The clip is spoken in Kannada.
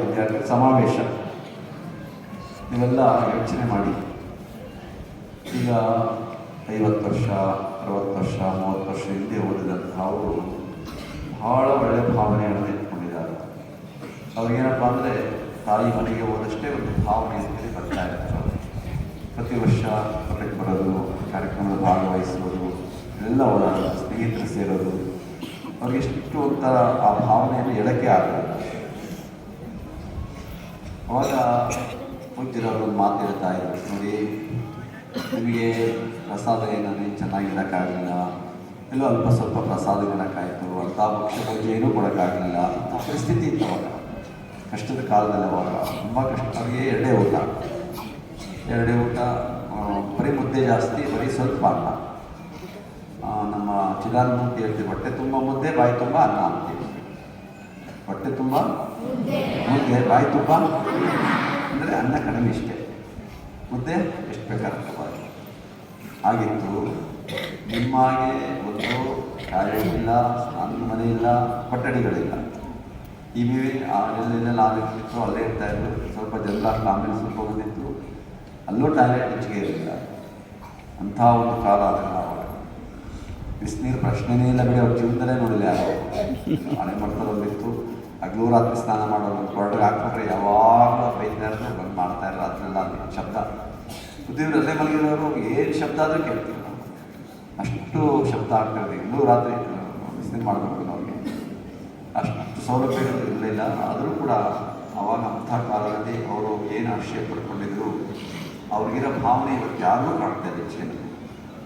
ವಿದ್ಯಾರ್ಥಿ ಸಮಾವೇಶ. ನೀವೆಲ್ಲ ಯೋಚನೆ ಮಾಡಿ. ಈಗ ಐವತ್ತು ವರ್ಷ, ಅರವತ್ತು ವರ್ಷ, ಮೂವತ್ತು ವರ್ಷ ಹಿಂದೆ ಓದಿದಂಥ ಅವರು ಬಹಳ ಒಳ್ಳೆಯ ಭಾವನೆಗಳನ್ನು ಇಟ್ಕೊಂಡಿದ್ದಾರೆ ಅವ್ರಿಗೇನಪ್ಪ ಅಂದರೆ ತಾಯಿ ಮನೆಗೆ ಹೋದಷ್ಟೇ ಒಂದು ಭಾವನೆ ಅಂತೇಳಿ ಬರ್ತಾ ಇರ್ತಾರೆ ಪ್ರತಿ ವರ್ಷ ಹೊರಗೆ ಬರೋದು, ಕಾರ್ಯಕ್ರಮದ ಭಾಗವಹಿಸೋದು, ಎಲ್ಲ ಅವರ ಸ್ನೇಹಿತರು ಸೇರೋದು. ಅವ್ರಿಗೆ ಎಷ್ಟು ಒಂಥರ ಆ ಭಾವನೆಯನ್ನು ಎಳಕೆ ಆಗಲ್ಲ ಅವಾಗ ಪೂಜ್ಯರವರು ಒಂದು ಮಾತು ಹೇಳ್ತಾ ಇದ್ರು. ನೋಡಿ, ನಿಮಗೆ ಪ್ರಸಾದ ಏನಂದ್ರೆ ಚೆನ್ನಾಗಿರೋಕ್ಕಾಗಲಿಲ್ಲ ಇಲ್ಲ ಅಲ್ಪ ಸ್ವಲ್ಪ ಪ್ರಸಾದಗಳಕ್ಕಾಯಿತು ಅಂಥ ಭಕ್ಷ್ಯ ಪೂಜೆ ಏನೂ ಕೊಡೋಕ್ಕಾಗಲಿಲ್ಲ ಅಂತ ಪರಿಸ್ಥಿತಿ ಇತ್ತು ಅವಾಗ. ಕಷ್ಟದ ಕಾಲದಲ್ಲಿ ಅವಾಗ. ತುಂಬ ಕಷ್ಟ. ಅವರಿಗೆ ಎರಡೇ ಊಟ. ಎರಡೇ ಊಟ ಬರೀ ಮುದ್ದೆ ಜಾಸ್ತಿ, ಬರೀ ಸ್ವಲ್ಪ ಅನ್ನ. ನಮ್ಮ ಚಿದಾನಂದ ಹೇಳ್ತೀವಿ ಹೊಟ್ಟೆ ತುಂಬ ಮುದ್ದೆ, ಬಾಯಿ ತುಂಬ ಅನ್ನ. ಹೊಟ್ಟೆ ತುಂಬ? ಮುದ್ದೆ ಬಾಯಿ ತುಂಬ? ಅಂದರೆ ಅನ್ನ ಕಡಿಮೆ ಇಷ್ಟೇ. ಮುದ್ದೆ ಎಷ್ಟು ಬೇಕಾಗುತ್ತೆ ಆಗಿತ್ತು ನಿಮ್ಮಾಗೆ ಒಂದು ಟಾಯ್ಲೆಟ್ ಇಲ್ಲ ಸ್ನಾನದ ಮನೆ ಇಲ್ಲ, ಕೊಠಡಿಗಳಿಲ್ಲ. ಈ ಮೇಲೆ ಎಲ್ಲೆಲ್ಲ ಆಗಿತ್ತು ಅಲ್ಲೇ ಇರ್ತಾ ಇದ್ರು. ಸ್ವಲ್ಪ ಜನ ಆಮೇಲೆ ಸ್ವಲ್ಪ ಬಂದಿತ್ತು ಅಲ್ಲೂ ಟಾಯ್ಲೆಟ್ ಹೆಚ್ಚಿಗೆ ಇರಲಿಲ್ಲ. ಅಂಥ ಒಂದು ಕಾಲ ಅದನ್ನು ಬಿಸಿನೀರು ಪ್ರಶ್ನೆನೇ ಇಲ್ಲ ಬಿಡಿ, ಅವ್ರ ಜೀವನದಲ್ಲೇ ನೋಡಿಲ್ಲ ಯಾರು. ಮಾಡ್ತಾರೆ ರಾತ್ರಿ ಸ್ನಾನ ಮಾಡೋದು ಹೊರಡಿಗೆ ಹಾಕ್ಬಿಟ್ರೆ ಯಾವಾಗಲೂ ಬೈತಾರೆ ಬಂದು ಮಾಡ್ತಾ ಇರೋ ಅದನ್ನೆಲ್ಲ ಶಬ್ದ. ಶಬ್ದ ಬುದ್ಧಿವರಲ್ಲೇ ಮಲಗಿರೋರು, ಏನು ಶಬ್ದ ಆದರೂ ಕೇಳ್ತೀವಿ ನಾವು. ಅಷ್ಟು ಶಬ್ದ ಆಗ್ತಿರೋದು ಇನ್ನೂ ರಾತ್ರಿ ಬಿಸಿಲು ಮಾಡಬೇಕು ನಮಗೆ. ಅಷ್ಟು ಸೌಲಭ್ಯಗಳು ಇರಲಿಲ್ಲ ಆದರೂ ಕೂಡ ಅವಾಗ ಅಂಥ ಕಾಲದಲ್ಲಿ ಅವರು ಏನು ಆಶ್ರಯ ಪಡ್ಕೊಂಡಿದ್ರು ಅವ್ರಿಗಿರೋ ಭಾವನೆ ಇವತ್ತು ಯಾರಿಗೂ ಕಾಣ್ತಾ ಇದೆ ಜೀವನ